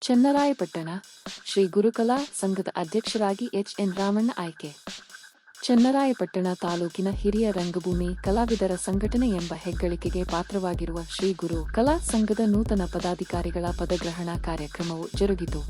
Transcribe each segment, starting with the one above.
ಚನ್ನರಾಯಪಟ್ಟಣ, ಶ್ರೀ ಗುರುಕಲಾ ಸಂಘದ ಅಧ್ಯಕ್ಷರಾಗಿ H. N. Ramanna ಆಯ್ಕೆ. ಚನ್ನರಾಯಪಟ್ಟಣ ತಾಲೂಕಿನ ಹಿರಿಯ ರಂಗಭೂಮಿ ಕಲಾವಿದರ ಸಂಘಟನೆ ಎಂಬ ಹೆಗ್ಗಳಿಕೆಗೆ ಪಾತ್ರವಾಗಿರುವ ಶ್ರೀ ಗುರು ಕಲಾ ಸಂಘದ ನೂತನ ಪದಾಧಿಕಾರಿಗಳ ಪದಗ್ರಹಣ ಕಾರ್ಯಕ್ರಮವು ಜರುಗಿತು.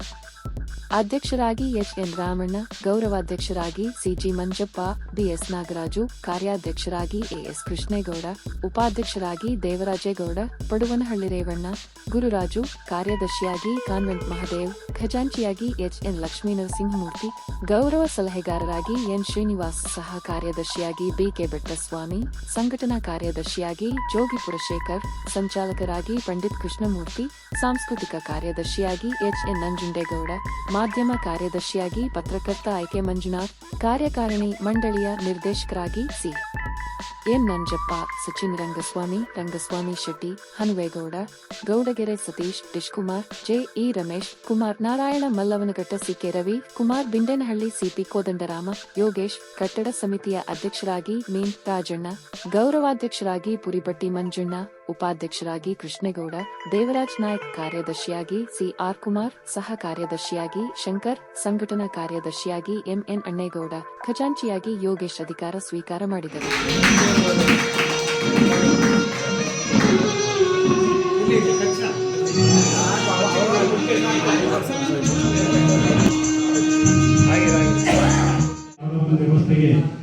ಅಧ್ಯಕ್ಷರಾಗಿ ಎಚ್ ಎನ್ ರಾಮಣ್ಣ, ಗೌರವಾಧ್ಯಕ್ಷರಾಗಿ ಸಿಜಿ ಮಂಜಪ್ಪ, ಬಿಎಸ್ ನಾಗರಾಜು, ಕಾರ್ಯಾಧ್ಯಕ್ಷರಾಗಿ ಎಎಸ್ ಕೃಷ್ಣೇಗೌಡ, ಉಪಾಧ್ಯಕ್ಷರಾಗಿ ದೇವರಾಜೇಗೌಡ, ಪಡುವನಹಳ್ಳಿ ರೇವಣ್ಣ, ಗುರುರಾಜು, ಕಾರ್ಯದರ್ಶಿಯಾಗಿ ಕಾನ್ವೆಂಟ್ ಮಹದೇವ್, ಖಜಾಂಚಿಯಾಗಿ ಎಚ್ ಎನ್ ಲಕ್ಷ್ಮೀ ನರಸಿಂಹಮೂರ್ತಿ ಗೌರವ ಸಲಹೆಗಾರರಾಗಿ ಎನ್ ಶ್ರೀನಿವಾಸ್ ಸಹ ಕಾರ್ಯದರ್ಶಿಯಾಗಿ ಬಿಕೆ ಬೆಟ್ಟಸ್ವಾಮಿ, ಸಂಘಟನಾ ಕಾರ್ಯದರ್ಶಿಯಾಗಿ ಜೋಗಿಪುರ ಶೇಖರ್ ಸಂಚಾಲಕರಾಗಿ ಪಂಡಿತ್ ಕೃಷ್ಣಮೂರ್ತಿ, ಸಾಂಸ್ಕೃತಿಕ ಕಾರ್ಯದರ್ಶಿಯಾಗಿ ಎಚ್ ಎನ್ ನಂಜುಂಡೇಗೌಡ ಮಾಧ್ಯಮ ಕಾರ್ಯದರ್ಶಿಯಾಗಿ ಪತ್ರಕರ್ತ ಆಯ್ಕೆ ಮಂಜುನಾಥ್, ಕಾರ್ಯಕಾರಿಣಿ ಮಂಡಳಿಯ ನಿರ್ದೇಶಕರಾಗಿ C. N. Nanjappa, Sachin Rangaswamy Rangaswamy Shetty, Hanuvegowda, Gowdagere Satish ಡಿಶ್ಕುಮಾರ್ J. E. Ramesh, Kumar Narayana Mallavanaghatta CK Ravi, Kumar Bindanahalli CP Kodandarama, Yogesh, ಕಟ್ಟಡ ಸಮಿತಿಯ ಅಧ್ಯಕ್ಷರಾಗಿ ಮೀನ್ ರಾಜಣ್ಣ, ಗೌರವಾಧ್ಯಕ್ಷರಾಗಿ ಪುರಿಬಟ್ಟಿ ಮಂಜಣ್ಣ ಉಪಾಧ್ಯಕ್ಷರಾಗಿ ಕೃಷ್ಣೇಗೌಡ, ದೇವರಾಜ್ ನಾಯಕ್ ಕಾರ್ಯದರ್ಶಿಯಾಗಿ ಸಿ ಆರ್ ಕುಮಾರ್, ಸಹ ಕಾರ್ಯದರ್ಶಿಯಾಗಿ ಶಂಕರ್, ಸಂಘಟನಾ ಕಾರ್ಯದರ್ಶಿಯಾಗಿ ಎಂಎನ್ ಅಣ್ಣೇಗೌಡ, ಖಜಾಂಚಿಯಾಗಿ ಯೋಗೇಶ್ ಅಧಿಕಾರ ಸ್ವೀಕಾರ ಮಾಡಿದರು.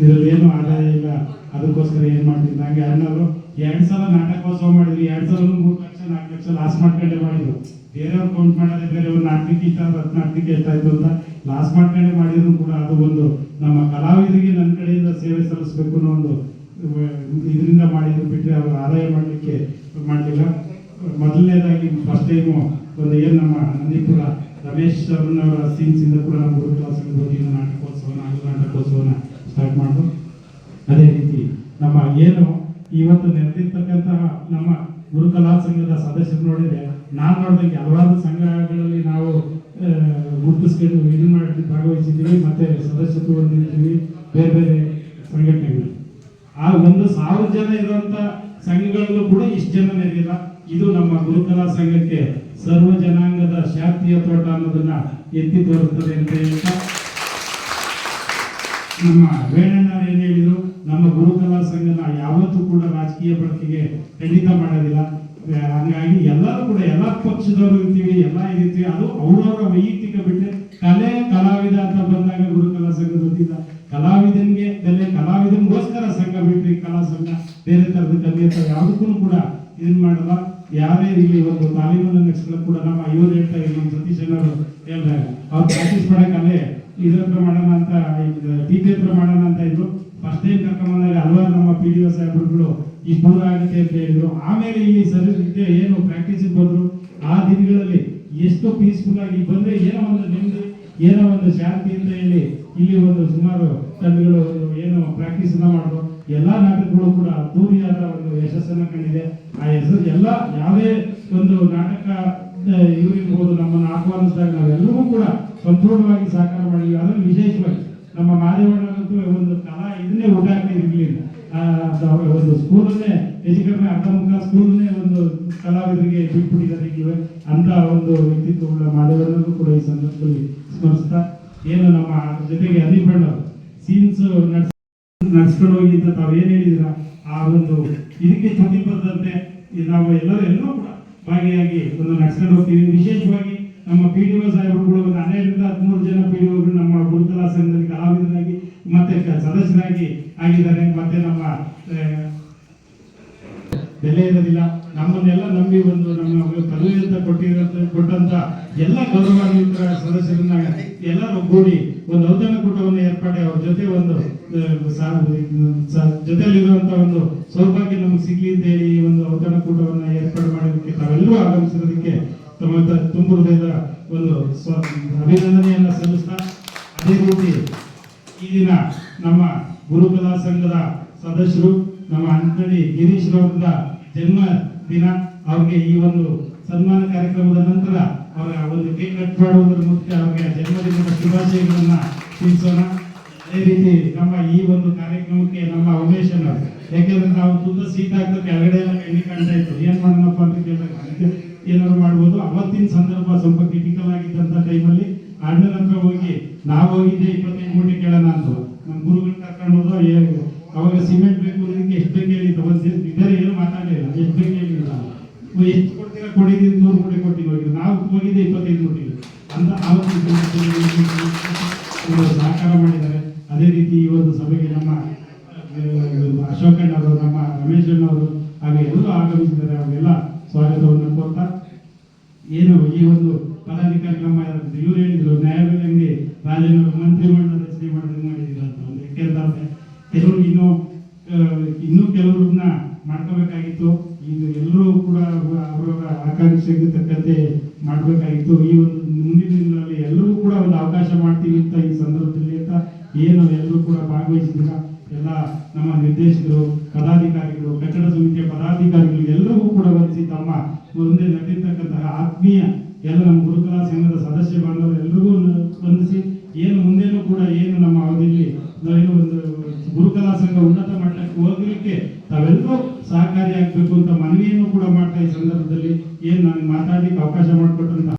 ಇರಲಿ ಏನು ಆದಾಯ ಇಲ್ಲ, ಅದಕ್ಕೋಸ್ಕರ ಏನು ಮಾಡ್ತಿದ್ರು ಹಂಗೆ ಅಣ್ಣವರು ಎರಡ್ ಸಲ ನಾಟಕೋತ್ಸವ ಮಾಡಿದ್ವಿ ಎರಡ್ ಸಲ ಮೂರು ಲಕ್ಷ ನಾಲ್ಕು ಲಕ್ಷ ಲಾಸ್ ಮಾಡ್ಕೊಂಡೆ ಮಾಡಿದ್ರು. ಬೇರೆಯವ್ರು ಕೌಂಟ್ ಮಾಡೋದೇ ಬೇರೆಯವ್ರು ನಾಟಕಕ್ಕೆ ಇಷ್ಟ ಹತ್ತು ನಾಟಕಕ್ಕೆ ಆಯ್ತು ಅಂತ ಲಾಸ್ ಮಾಡ್ಕೊಂಡೆ ಮಾಡಿದ್ರು ಕೂಡ ಅದು ಒಂದು ನಮ್ಮ ಕಲಾವಿದರಿಗೆ ನನ್ನ ಕಡೆಯಿಂದ ಸೇವೆ ಸಲ್ಲಿಸಬೇಕು ಅನ್ನೋ ಒಂದು ಇದರಿಂದ ಮಾಡಿದ್ರು ಬಿಟ್ಟರೆ ಅವರು ಆದಾಯ ಮಾಡಲಿಕ್ಕೆ ಮಾಡಲಿಲ್ಲ. ಮೊದಲನೇದಾಗಿ ಫಸ್ಟ್ ಟೈಮು ಒಂದು ಏನು ನಮ್ಮ ನಂದಿಪುರ ರಮೇಶ್ ಅವ್ರನ್ನವರ ಸೀನ್ಸಿಂದ ಕೂಡ ನಮ್ಮ ಗುರು ಕ್ಲಾಸ್ ಹೋಗಿ ನಾಟಕೋತ್ಸವ ನಾಟಕ ನಾಟಕೋತ್ಸವನ ಸ್ಟಾರ್ಟ್ ಮಾಡಿದ್ರು ಅದೇ ರೀತಿ ನಮ್ಮ ಏನು ಇವತ್ತು ನೆರೆದಿರ್ತಕ್ಕಂತಹ ನಮ್ಮ ಗುರುಕಲಾ ಸಂಘದ ಸದಸ್ಯರು ನೋಡಿದ್ರೆ ನಾನು ನೋಡಿದಂಗೆ ಹಲವಾರು ಸಂಘಗಳಲ್ಲಿ ನಾವು ಗುರುತಿಸ್ಕೊಂಡು ಇದು ಮಾಡಿ ಭಾಗವಹಿಸಿದ್ದೀವಿ, ಮತ್ತೆ ಸದಸ್ಯತ್ವ ಹೊಂದಿದ್ದೀವಿ, ಬೇರೆ ಬೇರೆ ಸಂಘಟನೆಗಳು. ಆ ಒಂದು ಸಾವಿರ ಜನ ಇರುವಂತ ಸಂಘಗಳಲ್ಲೂ ಕೂಡ ಇಷ್ಟು ಜನ ನೆರೆಯಿಲ್ಲ ಇದು ನಮ್ಮ ಗುರುಕಲಾ ಸಂಘಕ್ಕೆ ಸರ್ವ ಜನಾಂಗದ ಶಾಂತಿಯ ತೋಟ ಅನ್ನೋದನ್ನ ಎತ್ತಿ ತೋರುತ್ತದೆ ಅಂತ ಹೇಳ್ತಾ, ನಮ್ಮ ವೇಣಣ್ಣ ಏನ್ ಹೇಳಿದ್ರು, ನಮ್ಮ ಗುರುಕಲಾ ಯಾವತ್ತೂ ಕೂಡ ರಾಜಕೀಯ ಬಳಕೆಗೆ ಖಂಡಿತ ಮಾಡೋದಿಲ್ಲ. ಹಾಗಾಗಿ ಎಲ್ಲರೂ ಕೂಡ ಎಲ್ಲ ಪಕ್ಷದವರು ಇರ್ತೀವಿ, ಎಲ್ಲ ಇರ್ತೀವಿ. ಅದು ಅವರವರ ವೈಯಕ್ತಿಕ ಬಿಟ್ಟರೆ ಕಲೆ, ಕಲಾವಿದ ಅಂತ ಬಂದಾಗ ಗುರುಕಲಾ ಸಂಘದ ವತಿಯಿಂದ ಕಲಾವಿದನ್ಗೆ ಬೆಲೆ, ಕಲಾವಿದನ್ಗೋಸ್ಕರ ಸಂಘ ಬಿಟ್ರಿ ಕಲಾ ಸಂಘ ಬೇರೆ ತರದ ಕಲೆ ಅಂತ ಯಾವುದಕ್ಕೂ ಕೂಡ ಇದನ್ ಮಾಡಲ್ಲ. ಯಾರೇ ಇಲ್ಲಿ ಒಂದು ತಾಲೀಮನ್ನು ನಡೆಸಲು ಕೂಡ ನಮ್ಮ ಐವರು ಹೇಳ್ತಾ ಇದ್ರು ನಮ್ಮ ಸತೀಶ್ ಅವರು ಹೇಳಿದಾಗ. ಅವ್ರು ಪ್ರಾಕ್ಟೀಸ್ ಮಾಡೋಕ್ಕಲ್ಲೇ ಇದ್ರ ಹತ್ರ ಮಾಡೋಣ ಅಂತ ಟೀಚರ್ ಹತ್ರ ಮಾಡೋಣ ಅಂತ ಇದ್ರು. ಫಸ್ಟ್ ಟೈಮ್ ಕರ್ಕೊಂಬಂದಾಗ ಹಲವಾರು ಪಿ ಡಿ ಒ ಈ ದೂರ ಆಗುತ್ತೆ ಅಂತ ಹೇಳಿದ್ರು. ಆಮೇಲೆ ಇಲ್ಲಿ ಸರಿ ಏನು ಪ್ರಾಕ್ಟೀಸ್ ಬಂದ್ರು? ಆ ದಿನಗಳಲ್ಲಿ ಎಷ್ಟು ಪೀಸ್ಫುಲ್ ಆಗಿ ಬಂದ್ರೆ ಏನೋ ಒಂದು ನೆಮ್ಮದಿ, ಏನೋ ಒಂದು ಶಾಂತಿ ಅಂತ ಹೇಳಿ ಇಲ್ಲಿ ಒಂದು ಸುಮಾರು ತಂಡಗಳು ಏನು ಪ್ರಾಕ್ಟೀಸ್ ಮಾಡಿದ್ರು. ಎಲ್ಲಾ ನಾಟಕಗಳು ಕೂಡ ಅದ್ದೂರಿಯಾದ ಒಂದು ಯಶಸ್ಸನ್ನ ಕಂಡಿದೆ. ಆ ಹೆಸರು ಎಲ್ಲ ಯಾವುದೇ ಒಂದು ನಾಟಕ ಇವರಿರ್ಬೋದು, ನಮ್ಮನ್ನು ಆಹ್ವಾನಿಸಿದಾಗ ನಾವೆಲ್ಲರೂ ಕೂಡ ಸಂಪೂರ್ಣವಾಗಿ ಸಹಕಾರ ಮಾಡಿದ್ವಿ. ಅದರಲ್ಲಿ ವಿಶೇಷವಾಗಿ ನಮ್ಮ ಮಾದೇವಣ್ಣನಂತೂ ಒಂದು ಕಲಾ ಇದನ್ನೇ ಊಟ ಇರಲಿಲ್ಲ. ಒಂದು ಸ್ಕೂಲನ್ನೇ ಅರ್ಧ ಮುಖ ಸ್ಕೂಲನ್ನೇ ಒಂದು ಕಲಾವಿದರಿಗೆ ಬಿಟ್ಬಿಟ್ಟಿದ್ದಾರೆ ಈಗಲೇ ಅಂತ ಒಂದು ವ್ಯಕ್ತಿತ್ವಗಳ ಮಾದೇವಣ್ಣನೂ ಕೂಡ ಈ ಸಂದರ್ಭದಲ್ಲಿ ಸ್ಮರಿಸ್ತಾ, ಏನು ನಮ್ಮ ಜೊತೆಗೆ ಅನಿಬಣ್ಣ ಸೀನ್ಸ್ ನಡ್ಸ್, ನಡ್ಸ್ಕೊಂಡು ಹೋಗಿ ಅಂತ ತಾವು ಏನು ಹೇಳಿದಿರ ಆ ಒಂದು ಇದಕ್ಕೆ ಬರದಂತೆ ನಾವು ಎಲ್ಲರೂ ಎಲ್ಲರೂ ಕೂಡ ಭಾಗಿಯಾಗಿ ಒಂದು ನಡೆಸ್ಕೊಂಡು ಹೋಗ್ತೀವಿ. ವಿಶೇಷವಾಗಿ ನಮ್ಮ ಪಿ ಡಿ ಒ ಸಾಹೇಬರುಗಳು ಒಂದು ಹನ್ನೆರಡರಿಂದ ಹದಿಮೂರು ಜನ ಪಿ ಡಿ ಒಗಳು ನಮ್ಮ ಗುರುಕಲಾ ಸಂಘದಲ್ಲಿ ಕಲಾವಿದರಾಗಿ ಮತ್ತೆ ಸದಸ್ಯರಾಗಿ ಆಗಿದ್ದಾರೆ ಮತ್ತೆ ನಮ್ಮ ಬೆಲೆ ಇರೋದಿಲ್ಲ. ನಮ್ಮನ್ನೆಲ್ಲ ನಂಬಿ ಒಂದು ನಮ್ಮ ಪದವಿ ಅಂತ ಕೊಟ್ಟಂತ ಎಲ್ಲ ಗೌರವಾನ್ವಿತರ ಸದಸ್ಯರನ್ನ ಎಲ್ಲರೂ ಕೂಡಿ ಒಂದು ಔತಣ ಕೂಟವನ್ನು ಏರ್ಪಾಡಿ ಅವ್ರ ಜೊತೆ ಒಂದು ಜೊತೆಯಲ್ಲಿರುವಂತ ಒಂದು ಸೌಭಾಗ್ಯ ನಮ್ಗೆ ಸಿಗ್ಲಿ ಅಂತ ಹೇಳಿ ಈ ಒಂದು ಔತಣ ಕೂಟವನ್ನ ಏರ್ಪಾಡು ಮಾಡೋದಕ್ಕೆ ತಾವೆಲ್ಲರೂ ಆಗಮಿಸಿರೋದಕ್ಕೆ ತಮ್ಮ ತುಂಬ ಹೃದಯದ ಒಂದು ಅಭಿನಂದನೆಯನ್ನ ಸಲ್ಲಿಸ್ತಾ, ಅದೇ ರೀತಿ ಈ ದಿನ ನಮ್ಮ ಗುರುಕಲಾ ಸಂಘದ ಸದಸ್ಯರು ನಮ್ಮ ಅಂಕಡಿ ಗಿರೀಶ್ ರವರ ಜನ್ಮ ದಿನ. ಅವ್ರಿಗೆ ಈ ಒಂದು ಸನ್ಮಾನ ಕಾರ್ಯಕ್ರಮದ ನಂತರ ಅವರ ಒಂದು ಕೇಕ್ ಕಟ್ ಮಾಡುವುದರ ಮೂಲಕ ಅವರಿಗೆ ಜನ್ಮದಿನದ ಶುಭಾಶಯಗಳನ್ನ ತಿಳಿಸೋಣ. ಅದೇ ರೀತಿ ನಮ್ಮ ಈ ಒಂದು ಕಾರ್ಯಕ್ರಮಕ್ಕೆ ನಮ್ಮ ಉಮೇಶ್ ಅಣ್ಣ ಯಾಕೆಂದ್ರೆ ನಾವು ತುಂಬ ಸೀಟ್ ಹಾಕಿದ್ರೆ ಕೆಳಗಡೆ ಎಲ್ಲ ಕಣ್ಣಿ ಕಾಣ್ತಾ ಇತ್ತು. ಏನ್ ಮಾಡೋಣಪ್ಪ ಅಂತ ಕೇಳಿದಾಗ ಏನಾದ್ರು ಮಾಡ್ಬೋದು. ಅವತ್ತಿನ ಸಂದರ್ಭ ಸ್ವಲ್ಪ ಕ್ರಿಟಿಕಲ್ ಆಗಿ ಅಣ್ಣನ ಹತ್ರ ಹೋಗಿ ನಾವು ಹೋಗಿದ್ದೆ ಇಪ್ಪತ್ತೈದು ಮೂಟೆ ಕೇಳೋಣ ಅಂತ. ನಮ್ಮ ಗುರುಗಳು ಕರ್ಕೊಂಡು ಹೋದ್ರು ಅವಾಗ ಸಿಮೆಂಟ್ ಬೇಕು ಇದಕ್ಕೆ ಎಷ್ಟು ಬೇಕು ಹೇಳಿ ತಗೊಂಡು ಇದ್ದಾರೆ ಏನು ಮಾತಾಡಲಿಲ್ಲ ಎಷ್ಟು ಬೇಕು ಹೇಳಿಲ್ಲ ಎಷ್ಟು ಕೊಡ್ತೀರಾ ಕೊಡಿದ್ದೀರಿ ನೂರು ಮೂಟೆ ಕೊಟ್ಟಿಗೆ ಹೋಗಿದ್ದು ನಾವು ಹೋಗಿದ್ದೆ ಇಪ್ಪತ್ತೈದು ಮೂಟೆಗೆ. ಅಂತ ಆವತ್ತು ಸಹಕಾರ ಮಾಡಿದ್ದಾರೆ. ಅದೇ ರೀತಿ ಈ ಒಂದು ಸಭೆಗೆ ನಮ್ಮ ಅಶೋಕ್ ಅಶೋಕಣ್ಣವರು ನಮ್ಮ ರಮೇಶ್ ಅವರು, ಹಾಗೆ ಎಲ್ಲರೂ ಆಗಮಿಸಿದ್ದಾರೆ. ಅವರೆಲ್ಲ ಸ್ವಾಗತವನ್ನು ಕೊಡ್ತಾ, ಏನು ಈ ಒಂದು ಪದಾಧಿಕಾರಿ ಕ್ರಮ ಇವ್ರು ಹೇಳಿದ್ರು, ನ್ಯಾಯಾಲಯದಲ್ಲಿ ರಾಜನ ಮಂತ್ರಿಮಂಡಲ ರಚನೆ ಮಾಡಿದಂಗೆ ಮಾಡಿದ್ರು ಅಂತ. ಒಂದು ಯಾಕೆಂತಂದ್ರೆ ಕೆಲವರು ಇನ್ನೂ ಇನ್ನೂ ಕೆಲವ್ರನ್ನ ಮಾಡ್ಕೋಬೇಕಾಗಿತ್ತು. ಇದು ಎಲ್ಲರೂ ಕೂಡ ಅವರವರ ಆಕಾಂಕ್ಷೆಗೆ ತಕ್ಕಂತೆ ಮಾಡಬೇಕಾಗಿತ್ತು. ಈ ಒಂದು ಮುಂದಿನ ದಿನಗಳಲ್ಲಿ ಎಲ್ಲರೂ ಕೂಡ ಒಂದು ಅವಕಾಶ ಮಾಡ್ತೀವಿ ಅಂತ ಈ ಸಂದರ್ಭದಲ್ಲಿ ಅಂತ ಏನು ಎಲ್ಲರೂ ಕೂಡ ಭಾಗವಹಿಸಿದ್ರ ಎಲ್ಲ ನಮ್ಮ ನಿರ್ದೇಶಕರು, ಪದಾಧಿಕಾರಿಗಳು, ಕಟ್ಟಡ ಸಮಿತಿಯ ಪದಾಧಿಕಾರಿಗಳು ಎಲ್ಲರಿಗೂ ಕೂಡ ವಂದಿಸಿ ತಮ್ಮ ಮುಂದೆ ನಡೆದಿರ್ತಕ್ಕಂತಹ ಆತ್ಮೀಯ ಎಲ್ಲ ನಮ್ಮ ಗುರುಕಲಾ ಸಂಘದ ಸದಸ್ಯ ಬಾಂಧವರು ಎಲ್ರಿಗೂ ವಂದಿಸಿ ಏನು ಮುಂದೇನೂ ಕೂಡ ಏನು ನಮ್ಮ ಅವಧಿಯಲ್ಲಿ ಏನು ಒಂದು ಗುರುಕಲಾ ಸಂಘ ಉನ್ನತ ಮಟ್ಟಕ್ಕೆ ಹೋಗಲಿಕ್ಕೆ ತಾವೆಲ್ಲರೂ ಸಹಕಾರಿಯಾಗಬೇಕು ಅಂತ ಮನವಿಯನ್ನು ಕೂಡ ಮಾಡ್ತಾ ಈ ಸಂದರ್ಭದಲ್ಲಿ ಏನು ನನಗೆ ಮಾತಾಡಲಿಕ್ಕೆ ಅವಕಾಶ ಮಾಡಿಕೊಟ್ಟಂತ